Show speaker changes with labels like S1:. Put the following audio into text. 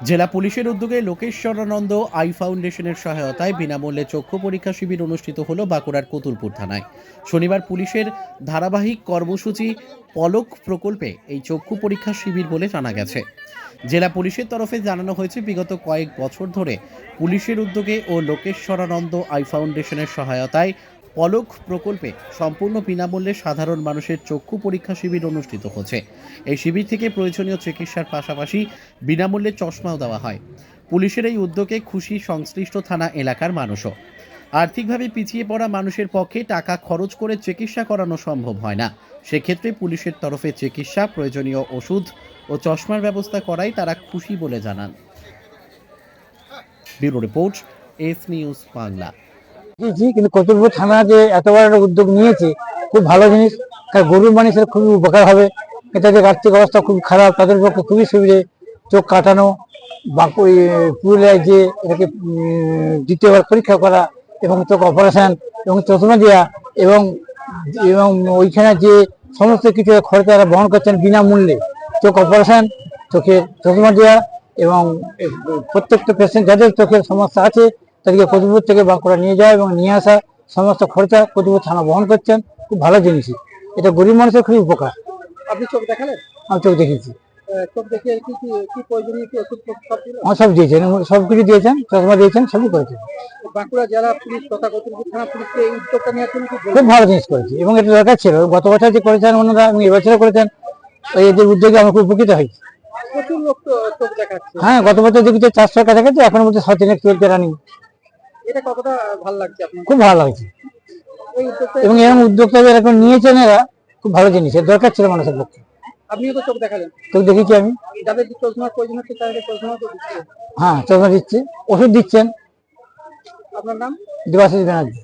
S1: জেলা পুলিশের উদ্যোগে লোকেশ্বরানন্দ আই ফাউন্ডেশনের সহায়তায় বিনামূল্যে চক্ষু পরীক্ষা শিবির অনুষ্ঠিত হলো বাঁকুড়ার কতুলপুর থানায়। শনিবার পুলিশের ধারাবাহিক কর্মসূচি পলক প্রকল্পে এই চক্ষু পরীক্ষা শিবির বলে জানা গেছে। জেলা পুলিশের তরফে জানানো হয়েছে, বিগত কয়েক বছর ধরে পুলিশের উদ্যোগে ও লোকেশ্বরানন্দ আই ফাউন্ডেশনের সহায়তায় পলক প্রকল্পে সম্পূর্ণ বিনামূল্যে সাধারণ মানুষের চক্ষু পরীক্ষা শিবির অনুষ্ঠিত হচ্ছে। এই শিবির থেকে প্রয়োজনীয় চিকিৎসার পাশাপাশি বিনামূল্যে চশমাও দেওয়া হয়। পুলিশের এই উদ্যোগে খুশি সংশ্লিষ্ট থানা এলাকার মানুষও। আর্থিকভাবে পিছিয়ে পড়া মানুষের পক্ষে টাকা খরচ করে চিকিৎসা করানো সম্ভব হয় না। সেক্ষেত্রে পুলিশের তরফে চিকিৎসা, প্রয়োজনীয় ওষুধ ও চশমার ব্যবস্থা করাই তারা খুশি বলে জানান। Bureau report, S news Bangla.
S2: দিয়েছি কিন্তু কতুলপুর থানা যে এত বড় একটা উদ্যোগ নিয়েছে, খুব ভালো জিনিস। কারণ গরিব মানুষের খুবই উপকার হবে। এটাদের আর্থিক অবস্থা খুব খারাপ, তাদের পক্ষে খুবই সুবিধে। চোখ কাটানো এই পুরুলিয়ায় যে এটাকে দ্বিতীয়বার পরীক্ষা করা এবং চোখ অপারেশন এবং চশমা দেওয়া এবং এবং ওইখানে যে সমস্ত কিছু খরচ তারা বহন করছেন বিনামূল্যে। চোখ অপারেশন চোখের চশমা দেওয়া এবং প্রত্যেকটা পেশেন্ট যাদের চোখের সমস্যা আছে তাদেরকে কতুপুর থেকে বাঁকুড়া নিয়ে যাওয়া এবং নিয়ে আসা সমস্ত খরচা কতুপুর থানা বহন করছেন। খুব ভালো জিনিস। এটা গরিব মানুষের খুবই উপকার।
S3: আপনি চোখ দেখালেন?
S2: আমি চোখ দেখেছি
S3: ওষুধ সব
S2: দিয়েছেন। কিছু দিয়েছেন চশমা দিয়েছেন সবই করেছেন।
S3: বাঁকুড়া জেলা পুলিশ তথা থানা পুলিশকে এই উদ্যোগটা নেওয়ার জন্য কি বলবেন?
S2: খুব ভালো জিনিস করেছে এবং এটা দরকার ছিল। গত বছর যে করেছেন ওনারা এবং এবছরও করেছেন এদের উদ্যোগে আমরা খুব উপকৃত হয়েছি। হ্যাঁ গত বছর দেখেছি চারশোর কাছাকাছি এখন মধ্যে সাত দিনের চলছে রানিং
S3: এটা কতটা ভালো লাগছে আপনার?
S2: খুব ভালো লাগছে। এবং এরকম উদ্যোক্তা এরকম নিয়েছেন এরা খুব ভালো জিনিস এর দরকার ছিল মানুষের পক্ষে।
S3: আপনিও তো চোখ দেখালেন।
S2: চোখ দেখেছি আমি।
S3: যাদের যে চশমার প্রয়োজন হচ্ছে তাদের চশমা তো দিচ্ছে।
S2: হ্যাঁ চশমা দিচ্ছে ওষুধ দিচ্ছেন।
S3: আপনার নাম?
S2: দেবাশিস ব্যানার্জি।